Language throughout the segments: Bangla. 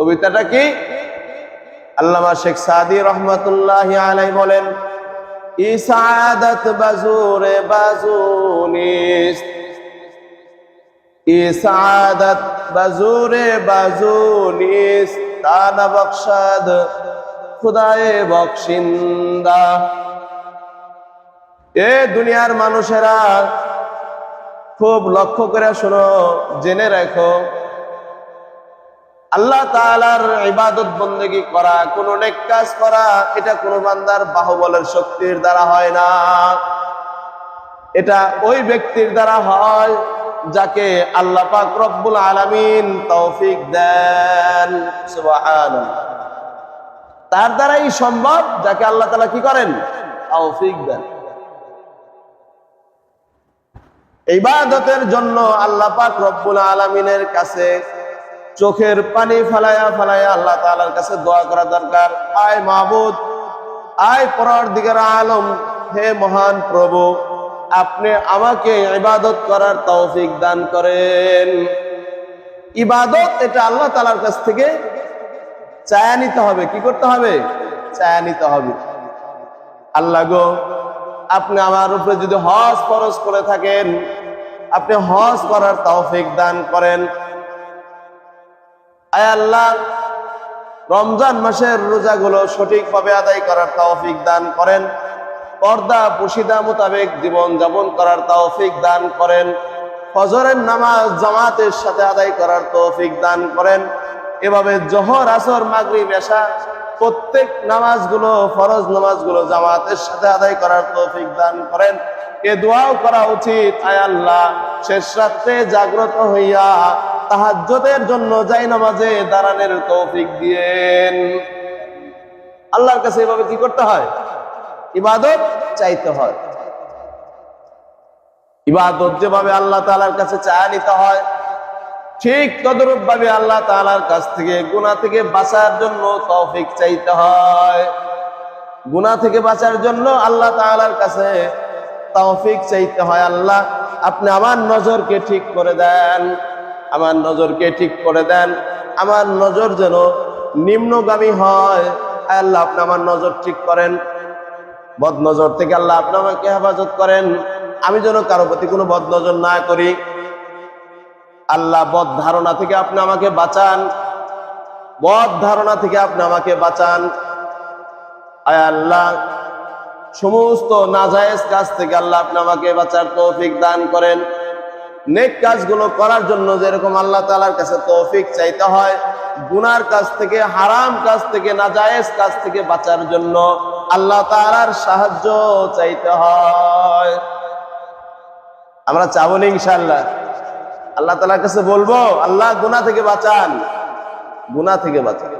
কবিতাটা কি? আল্লামা শেখ সাদি রহমতুল্লাহ আলাই বলেন ইসাদত বাজুরে বাজুনিস ইসাদত বাজুরে বাজুনিস তানা বখশাদ খুদায়ে বখশিন্দা এ দুনিয়ার মানুষেরা খুব লক্ষ্য করে শোনো, জেনে রাখো আল্লাহ তাআলার ইবাদত বন্দেগী করা, কোন নেক কাজ করা, এটা কোন বান্দার বাহুবলের শক্তির দ্বারা হয় না। এটা ওই ব্যক্তির দ্বারা হয় যাকে আল্লাহ পাক রব্বুল আলামিন তৌফিক দেন। তার দ্বারাই সম্ভব যাকে আল্লাহ তালা কি করেন? তৌফিক দেন। ইবাদতের জন্য আল্লাহ পাক রব্বুল আলামিনের কাছে চোখের পানি ফালায়া ফালায়া আল্লাহ তাআলার কাছে দোয়া করা দরকার। আয় মাহবুদ, আয় পরার দিকের আলম, হে মহান প্রভু, আপনি আমাকে ইবাদত করার তৌফিক দান করেন। ইবাদত এটা আল্লাহ তালার কাছ থেকে চায়া নিতে হবে। কি করতে হবে? চায়া নিতে হবে। আল্লাহ গো, আপনি আমার উপরে যদি হজ ফরজ করে থাকেন, আপনি হজ করার তৌফিক দান করেন। আয় আল্লাহ, রমজান মাসের রোজাগুলো সঠিকভাবে আদায় করার তৌফিক দান করেন। পর্দা পুশিদা মোতাবেক জীবন যাপন করার তৌফিক দান করেন। ফজরের নামাজ জামাতের সাথে আদায় করার তৌফিক দান করেন। এভাবে জহর, আসর, মাগরিব, এশা প্রত্যেক নামাজগুলো, ফরজ নামাজগুলো জামাতের সাথে আদায় করার তৌফিক দান করেন। এ দোয়াও করা উচিত, আয় আল্লাহ, শেষ রাত্রে জাগ্রত হইয়া তাহাজ্জতের জন্য যাই নামাজে দাঁড়ানোর তৌফিক দিয়েন। আল্লাহর কাছে এভাবে কি করতে হয়? ইবাদত চাইতে হয়। ইবাদত যেভাবে আল্লাহ তাআলার কাছে চায় নিতে হয়, ঠিক তদরূপ ভাবে আল্লাহ তাআলার কাছ থেকে গুনাহ থেকে বাঁচার জন্য তৌফিক চাইতে হয়। গুনাহ থেকে বাঁচার জন্য আল্লাহ তাআলার কাছে তৌফিক চাইতে হয়। আল্লাহ, আপনি আমার নজরকে ঠিক করে দেন। আমার নজরকে ঠিক করে দেন। আমার নজর যেন নিম্নগামী হয়। আল্লাহ, আপনি আমার নজর ঠিক করেন। বদ নজর থেকে আল্লাহ আপনি আমাকে হেফাজত করেন। আমি যেন কারও প্রতি কোনো বদ নজর না করি। আল্লাহ, বদ ধারণা থেকে আপনি আমাকে বাঁচান। বদ ধারণা থেকে আপনি আমাকে বাঁচান। আয় আল্লাহ, সমস্ত নাজায়েজ কাজ থেকে আল্লাহ আপনি আমাকে বাঁচার তৌফিক দান করেন। নেক কাজগুলো করার জন্য যেরকম আল্লাহ তালার কাছে তৌফিক চাইতে হয়, গুনার কাছ থেকে, হারাম কাজ থেকে, নাজায়েজ কাজ থেকে বাঁচার জন্য আল্লাহ তালার সাহায্য চাইতে হয়। আমরা চাবো না ইনশাল্লাহ আল্লাহ তালার কাছে বলব, আল্লাহ গুনা থেকে বাঁচান। গুনা থেকে বাঁচান।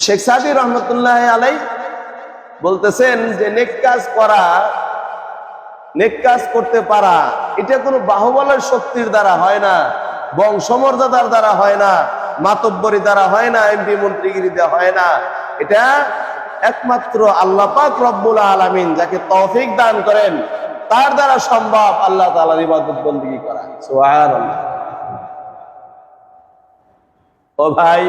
শেখ সাদি রহমতুল্লাহ আলাই বলতেছেন যে, নেক কাজ করা নেক কাজ করতে পারা। এটা কোনো বাহুবলের শক্তির দ্বারা হয় না, বংশমর্যাদার দ্বারা হয় না, মাতব্বরী দ্বারা হয় না, এমপি মন্ত্রীগিরি দেওয়া হয় না। এটা একমাত্র আল্লাহ পাক রব্বুল আলমিন যাকে তফিক দান করেন, তার দ্বারা সম্ভব আল্লাহ তালার ইবাদত বন্দী করা। ও ভাই,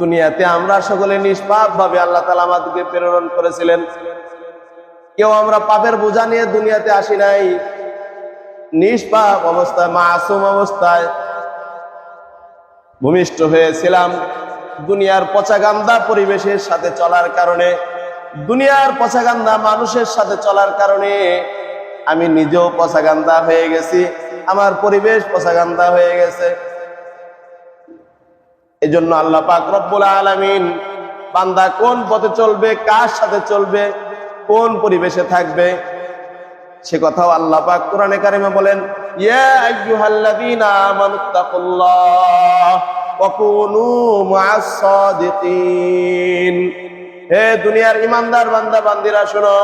দুনিয়াতে আমরা সকলে নিষ্পাপ ভাবে আল্লাহ তালা আমাদেরকে প্রেরণ করেছিলেন। কেউ আমরা পাপের বোঝা নিয়ে দুনিয়াতে আসি নাই। নিষ্পাপ অবস্থায়, মাসুম অবস্থায় ভূমিষ্ঠ হয়েছিলাম। দুনিয়ার পচাগান্দা পরিবেশের সাথে চলার কারণে, দুনিয়ার পচাগান্দা মানুষের সাথে চলার কারণে আমি নিজেও পচাগান্দা হয়ে গেছি, আমার পরিবেশ পচাগান্দা হয়ে গেছে। এই জন্য আল্লাহ পাক রব্বুল আলামিন বান্দা কোন পথে চলবে, কার সাথে চলবে কোন পরিবেশে থাকবে? সে কথাও আল্লাহ পাক কোরআনে কারিমে বলেন, ইয়া আইয়ুহাল্লাযীনা আমানুত্তাকুল্লাহ ওয়া কুনু মা'আস সাদিকিন হে দুনিয়ার ইমানদার বান্দা, বান্দিরা, শোনো,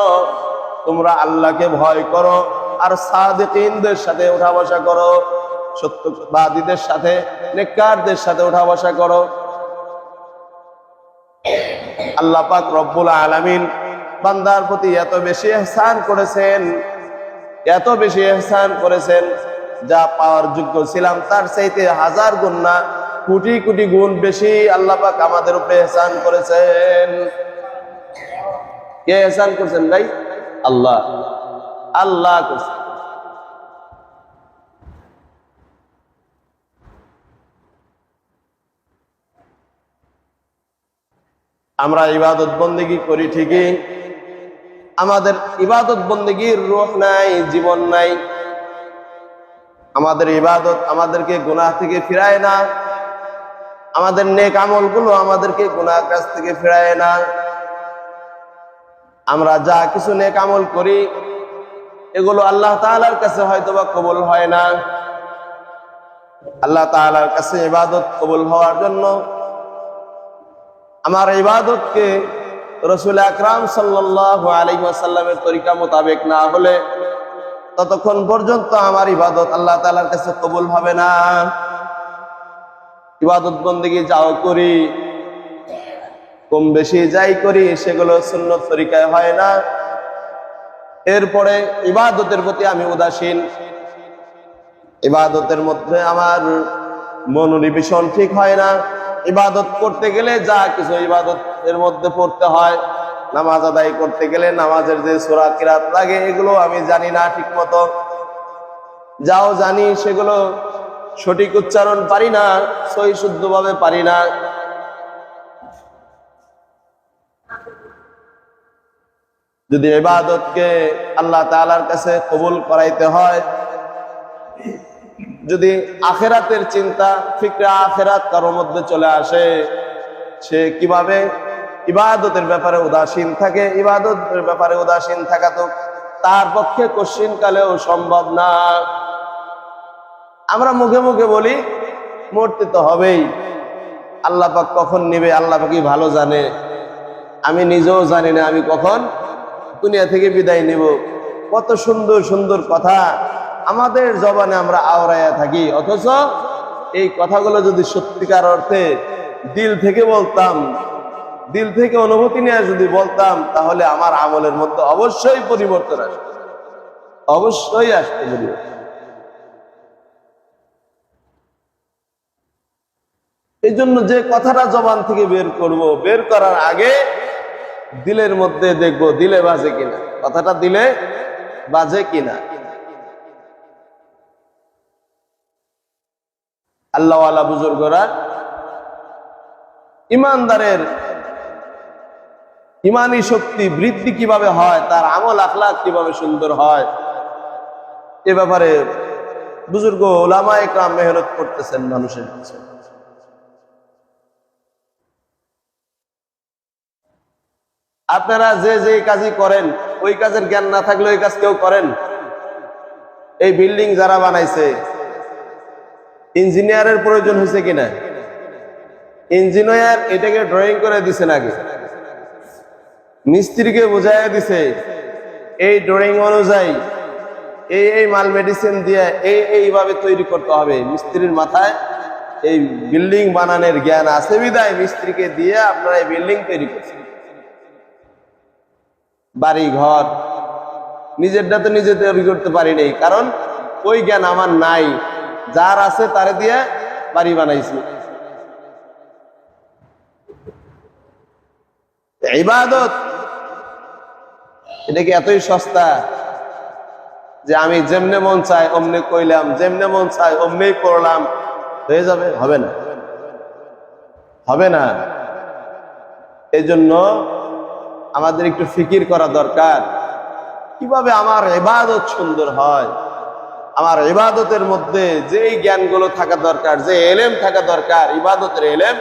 তোমরা আল্লাহকে ভয় করো আর সাদিকিনদের সাথে উঠা বসা করো, সত্যবাদীদের সাথে, নেককারদের সাথে উঠা বসা করো। আল্লাহ পাক রব্বুল আলামিন বান্দার প্রতি এত বেশি এহসান করেছেন, এত বেশি এহসান করেছেন, যা পাওয়ার যোগ্য ছিলাম, তার চাইতে হাজার গুণ না, কোটি কোটি গুণ বেশি আল্লাহ পাক আমাদের উপরে এহসান করেছেন। কে এহসান করছেন ভাই? আল্লাহ। আল্লাহ করছেন। আমরা ইবাদত বন্দেগি করি ঠিকই আমাদের ইবাদত বন্দেগির রূহ নাই, জীবন নাই। আমাদের ইবাদত আমাদেরকে গুনাহ থেকে ফিরায় না। আমাদের নেক আমলগুলো আমাদেরকে গুনাহ কাছ থেকে ফিরায় না। আমরা যা কিছু নেক আমল করি, এগুলো আল্লাহ তাআলার কাছে হয়তোবা কবুল হয় না। আল্লাহ তাআলার কাছে ইবাদত কবুল হওয়ার জন্য আমার ইবাদতকে রসুল আকরাম সাল্লাহ আলাইসাল্লামের তরিকা মোতাবেক না হলে ততক্ষণ পর্যন্ত আমার ইবাদত আল্লাহ তালার কাছে কবুল হবে না। ইবাদত বন্দিগি যাও করি কম বেশি যাই করি, সেগুলো সুন্নত তরিকায় হয় না। এরপরে ইবাদতের প্রতি আমি উদাসীন। ইবাদতের মধ্যে আমার মনোনিবেশন ঠিক হয় না। ইবাদত করতে গেলে যা কিছু ইবাদত এর মধ্যে পড়তে হয়, নামাজ আদায় করতে গেলে নামাজের যে সোরা কিরাত লাগে এগুলো আমি জানি না ঠিক মতো যাও জানি সেগুলো সঠিক উচ্চারণ পারি না সই শুদ্ধভাবে পারি না। যদি ইবাদতকে আল্লাহ তাআলার কাছে কবুল করাইতে হয় যদি আখেরাতের চিন্তা, ফিক্রে আখেরাত কারোর মধ্যে চলে আসে, সে কীভাবে? ইবাদতের ব্যাপারে উদাসীন থাকে। ইবাদতের ব্যাপারে উদাসীন থাকা তো তার পক্ষে কশ্চিন কালেও সম্ভব না। আমরা মুখে মুখে বলি, মরতে তো হবেই। আল্লাহ পাক কখন নিবে? আল্লাহ পাকই ভালো জানে। আমি নিজেও জানি না আমি কখন দুনিয়া থেকে বিদায় নিব। কত সুন্দর সুন্দর কথা। আমাদের জবানে আমরা আওড়াইয়া থাকি। অথচ এই কথাগুলো যদি সত্যিকার অর্থে দিল থেকে বলতাম, দিল থেকে অনুভূতি নিয়ে যদি বলতাম, তাহলে আমার আমলের মধ্যে অবশ্যই পরিবর্তন আসবে। অবশ্যই আসতে পরিবর্তন এই জন্য যে কথাটা জবান থেকে বের করব, বের করার আগে দিলের মধ্যে দেখব দিলে বাজে কিনা। কথাটা দিলে বাজে কিনা। আল্লাহওয়ালা বুজুর্গরা ইমানদারের ইমানি শক্তি বৃদ্ধি কীভাবে হয়, তার আমল আখলাক কীভাবে সুন্দর হয়, এ ব্যাপারে বুজুর্গ ওলামা একরাম মেহনত করতেছেন মানুষের পিছনে আপনারা যে যে কাজই করেন, ওই কাজের জ্ঞান না থাকলে ওই কাজ কেউ করেন? এই বিল্ডিং যারা বানাইছে ইঞ্জিনিয়ারের প্রয়োজন হয়েছে কিনা? ইঞ্জিনিয়ার এটাকে ড্রয়িং করে দিছে নাকি? মিস্ত্রিকে বোঝাই দিছে, এই ড্রয়িং অনুযায়ী এই এই মাল মেডিসিন দিয়ে এই এইভাবে তৈরি করতে হবে। মিস্ত্রির মাথায় এই বিল্ডিং বানানোর জ্ঞান আছে বিদায় মিস্ত্রিকে দিয়ে আপনারা এই বিল্ডিং তৈরি করছেন। বাড়ি ঘর নিজেরটা তো নিজে তৈরি করতে পারি নাই, কারণ ওই জ্ঞান আমার নাই। যার আছে তারে দিয়ে বাড়ি বানাইছি। ইবাদত, এটা কি এতই সস্তা যে আমি যেমনে মন চাই অমনে কইলাম, যেমনে মন চাই অমনেই পড়লাম, হয়ে যাবে? হবে না। হবে না। এই জন্য আমাদের একটু ফিকির করা দরকার। কীভাবে আমার ইবাদত সুন্দর হয়? আমার ইবাদতের মধ্যে যেই জ্ঞানগুলো থাকা দরকার, যে এলেম থাকা দরকার, ইবাদতের এলেম,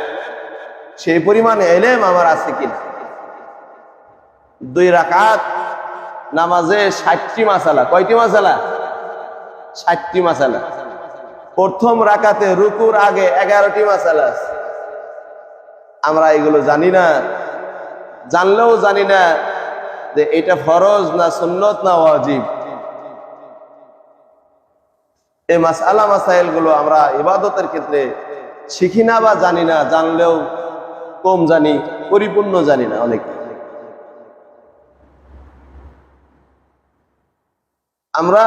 সেই পরিমাণে এলেম আমার আছে কিনা? দুই রাকাত নামাজে ষাটটি মাসালা। কয়টি মাসালা? ষাটটি মাসালা। প্রথম রাকাতে রুকুর আগে এগারোটি মাসালা আছে। আমরা এগুলো জানি না। জানলেও জানি না যে এটা ফরজ না সুন্নত না ওয়াজিব। এই মাসালা মাসাইলগুলো আমরা ইবাদতের ক্ষেত্রে শিখি না বা জানি না, জানলেও কম জানি, পরিপূর্ণ জানি না অনেক। আমরা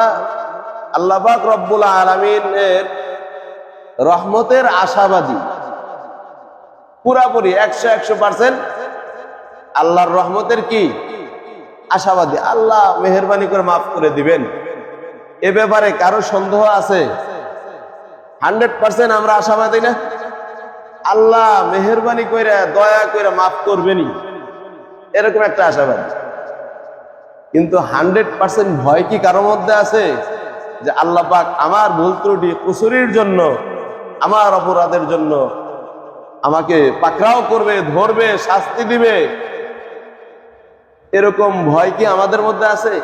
আল্লাহবাক রব্বুল আলমিনের রহমতের আশাবাদী। পুরাপুরি একশো একশো পার্সেন্ট আল্লাহর রহমতের কি? আশাবাদী। আল্লাহ মেহরবানি করে মাফ করে দিবেন। এ ব্যাপারে কারও সন্দেহ আছে? হান্ড্রেড পার্সেন্ট আমরা আশাবাদী না? আল্লাহ মেহরবানি করে দয়া করে মাফ করবেনি এরকম একটা আশাবাদী। কিন্তু হান্ড্রেড পার্সেন্ট ভয় কি কারোর মধ্যে আছে? যে আল্লাহ পাক আমার ভুল ত্রুটি, কুসুরির জন্য, আমার অপরাধের জন্য আমাকে পাকড়াও করবে, ধরবে, শাস্তি দিবে। এরকম ভয় কি আমাদের মধ্যে আছে?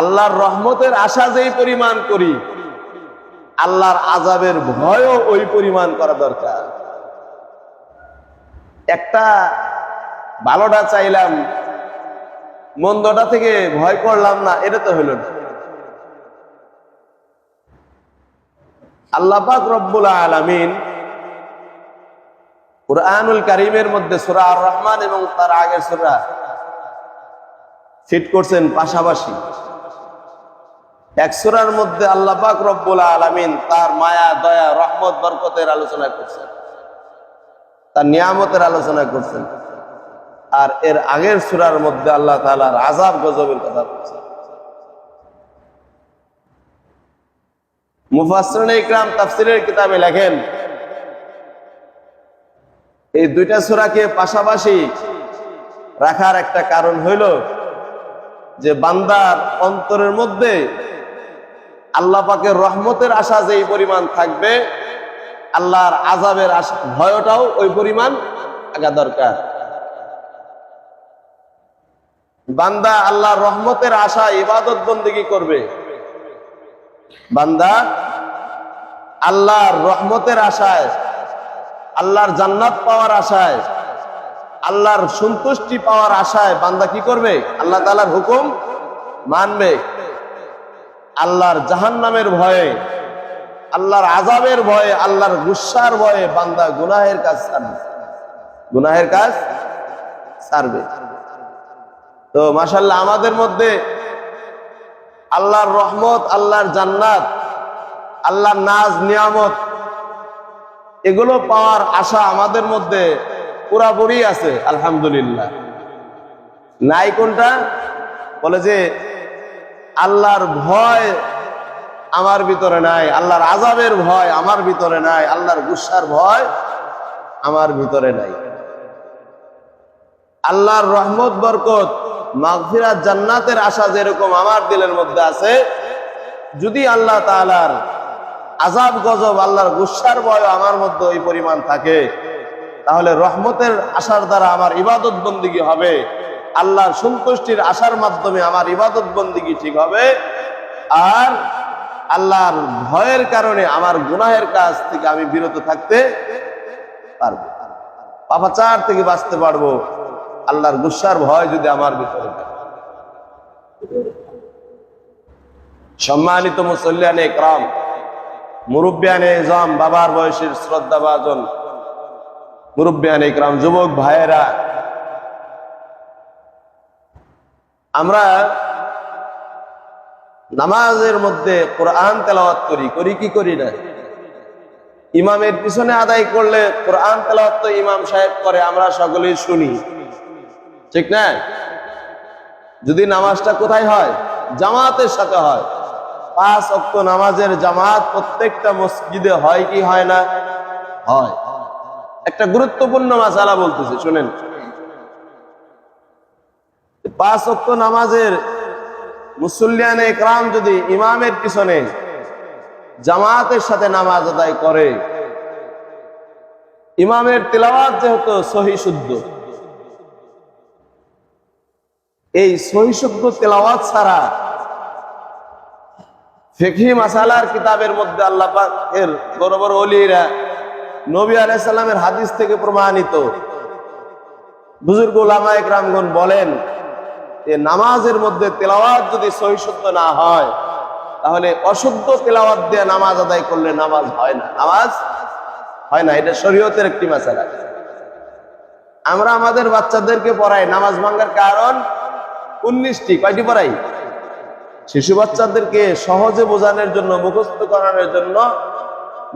আল্লাহর রহমতের আশা যেই পরিমাণ করি, আল্লাহর আজাবের ভয়ও ওই পরিমাণ করা দরকার। একটা ভালোটা চাইলাম, মন্দটা থেকে ভয় করলাম না, এটা তো হলো না। আল্লাপাক রব্বুল আলমিন কুরআনুল কারিমের মধ্যে সুরা আর রহমান এবং তার আগের সুরা ফিট করছেন পাশাপাশি। এক সুরার মধ্যে আল্লাহ পাক রব্বুল আলমিন তার মায়া, দয়া, রহমত, বরকতের আলোচনা করছেন। তার নিয়ামতের আলোচনা করছেন। আর এর আগের সুরার মধ্যে আল্লাহ তালার আজাব গজবের কথা বলছেন। মুফাসরণ ইকরাম তাফসিরের কিতাবে লেখেন, এই দুইটা সুরাকে পাশাপাশি রাখার একটা কারণ হইল যে বান্দার অন্তরের মধ্যে আল্লাহ পাকের রহমতের আশা যে পরিমাণ থাকবে, আল্লাহর আজাবের আশা ভয়টাও ওই পরিমাণ আগা দরকার। বান্দা আল্লাহর রহমতের আশা ইবাদত বন্দিগি করবে। বান্দা আল্লাহর রহমতের আশায়, আল্লাহর জান্নাত পাওয়ার আশায়, আল্লাহর সন্তুষ্টি পাওয়ার আশায় বান্দা কি করবে? আল্লাহ তালার হুকুম মানবে। আল্লাহর জাহান নামের ভয়ে, আল্লাহর আজাবের ভয়ে, আল্লাহর গুসার ভয়ে বান্দা গুনাহের কাজ ছাড়বে গুনাহের কাজ ছাড়বে তো মাসাল্লাহ আমাদের মধ্যে আল্লাহর রহমত, আল্লাহর জান্নাত, আল্লাহর নাজ, নিয়ামত, এগুলো পাওয়ার আশা আমাদের মধ্যে পুরাপুরি আছে, আলহামদুলিল্লাহ। নাই কোনটা? বলে যে আল্লাহর ভয় আমার ভিতরে নাই, আল্লাহর আজাবের ভয় আমার ভিতরে নাই, আল্লাহর গুসার ভয় আমার ভিতরে নাই। আল্লাহর রহমত, বরকত, মাগফিরাত, জান্নাতের আশা যেরকম আমার দিলের মধ্যে আছে, যদি আল্লাহ তাআলার আজাব গজব, আল্লাহর গুসার ভয় আমার মধ্যে ওই পরিমাণ থাকে, তাহলে রহমতের আশার দ্বারা আমার ইবাদত বন্দিগি হবে। আল্লাহর সন্তুষ্টির আশার মাধ্যমে আমার ইবাদত বন্দিগি ঠিক হবে। আর আল্লাহর ভয়ের কারণে আমার গুনাহের কাজ থেকে আমি বিরত থাকতে পারব। পাপাচার থেকে বাঁচতে পারব। আল্লাহর গুসার ভয় যদি আমার ভিতরে সম্মানিত মুসল্লিয়ানে একরাম, মুরব্বিয়ানে ইজাম বাবার বয়সের শ্রদ্ধা ভাজন মুরব্বিয়ানে একরাম, যুবক ভাইয়েরা আমরা নামাজের মধ্যে কোরআন তেলাওয়াত করি করি কি করি না? ইমামের পিছনে আদায় করলে কোরআন তেলাওয়াত তো ইমাম সাহেব করে, আমরা সকলেই শুনি। ঠিক না? যদি নামাজটা কোথায় হয়? জামাতের সাথে হয়। পাঁচ অক্ট নামাজের জামাত প্রত্যেকটা মসজিদে হয় কি হয় না? হয়। একটা গুরুত্বপূর্ণ মাসালা বলতেছে, শুনেন। পাঁচ অক্ট নামাজের মুসল্লিয়ান একরাম যদি ইমামের পিছনে জামাতের সাথে নামাজ আদায় করে, ইমামের তেলাওয়াত যেহেতু সহি শুদ্ধ, এই সহিশুদ্ধ তেলাওয়াত ছাড়া ফেকি মাসালার কিতাবের মধ্যে আল্লাহ এর বড় বড় অলিরা নবী আলাইসাল্লামের হাদিস থেকে প্রমাণিত। বুজুর্গ উলামা একরামগণ বলেন যে নামাজের মধ্যে তেলাওয়াত যদি সহিশুদ্ধ না হয়, তাহলে অশুদ্ধ তেলাওয়াত দিয়ে নামাজ আদায় করলে নামাজ হয় না। নামাজ হয় না, এটা শরীয়তের একটি মাসালা। আমরা আমাদের বাচ্চাদেরকে পড়াই, নামাজ ভাঙ্গার কারণ উনিশটি। কয়টি পড়াই? শিশু বাচ্চাদেরকে সহজে বোঝানোর জন্য, মুখস্থ করানোর জন্য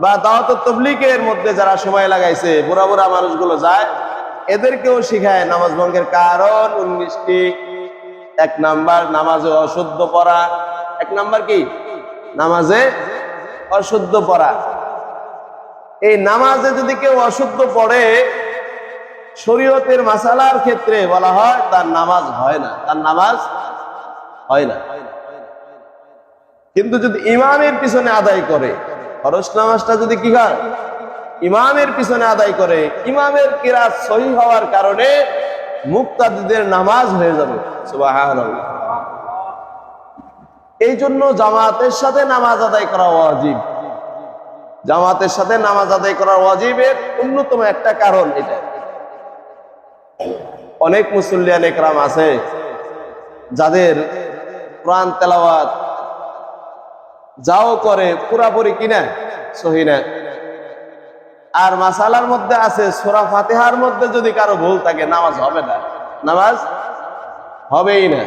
বা দাওয়াত তবলিকের মধ্যে যারা সময় লাগাইছে, বুড়া বুড়া মানুষগুলো যায়, এদেরকেও শিখায় নামাজ ভঙ্গের কারণ উনিশটি। এক নাম্বার নামাজে অশুদ্ধ পড়া। এক নাম্বার কি? নামাজে অশুদ্ধ পড়া। এই নামাজে যদি কেউ অশুদ্ধ পড়ে, শরীয়তের মাসালার ক্ষেত্রে বলা হয় তার নামাজ হয় না, তার নামাজ হয় না। কিন্তু যদি ইমামের পিছনে আদায় করে খরচ নামাজটা যদি কি হয়? ইমামের পিছনে আদায় করে, ইমামের কিরাত সহি হওয়ার কারণে মুক্তাদিদের নামাজ হয়ে যাবে। এই জন্য জামাতের সাথে নামাজ আদায় করা ওয়াজিব। জামাতের সাথে নামাজ আদায় করা ওয়াজিবের অন্যতম একটা কারণ এটা। অনেক মুসল্লিয়ান একরাম আছে, যাদের কোরআন তেলাওয়াত যাও করে পুরাপুরি কিনা সহিনা আর মাসালার মধ্যে আছে সোরা ফাতেহার মধ্যে যদি কারও ভুল থাকে, নামাজ হবে না। নামাজ হবেই না।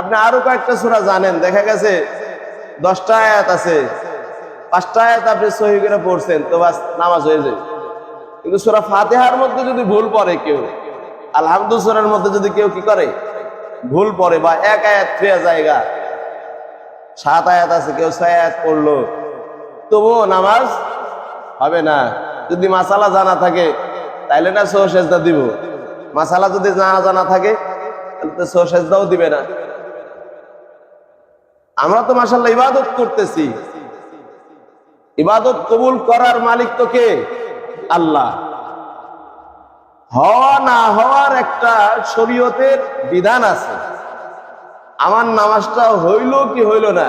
আপনি আরও কয়েকটা সোরা জানেন, দেখা গেছে দশটা আয়াত আছে। পাঁচটা আয়াত আপনি সহি করে পড়ছেন, তো বাস নামাজ হয়ে যাবে কিন্তু সোরা ফাতেহার মধ্যে যদি ভুল পড়ে কেউ, আলহামদুল সোরার মধ্যে যদি কেউ কি করে? ভুল পড়ে বা এক আয়াত ফিরে জায়গা সাত আয়াত আছে, কেউ ছয় আয়াত পড়ল, তবুও নামাজ হবে না। যদি মাসালা জানা থাকে, তাইলে না সহ সেজদা দিব। মাসালা যদি জানা জানা থাকে, তাহলে তো সহ সেজদাও দিবে না। আমরা তো মাসাল্লাহ ইবাদত করতেছি। ইবাদত কবুল করার মালিক তো কে? আল্লাহ। হওয়া না হওয়ার একটা শরীয়তের বিধান আছে। আমার নামাজটা হইল কি হইল না,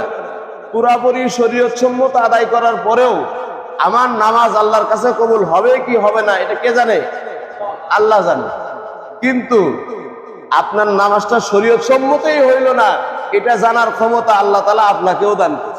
পুরাপুরি শরীয়ত সম্মত আদায় করার পরেও আমার নামাজ আল্লাহর কাছে কবুল হবে কি হবে না, এটা কে জানে? আল্লাহ জানে। কিন্তু আপনার নামাজটা শরীয়ত সম্মতই হইল না, এটা জানার ক্ষমতা আল্লাহ তালা আপনাকেও দান করে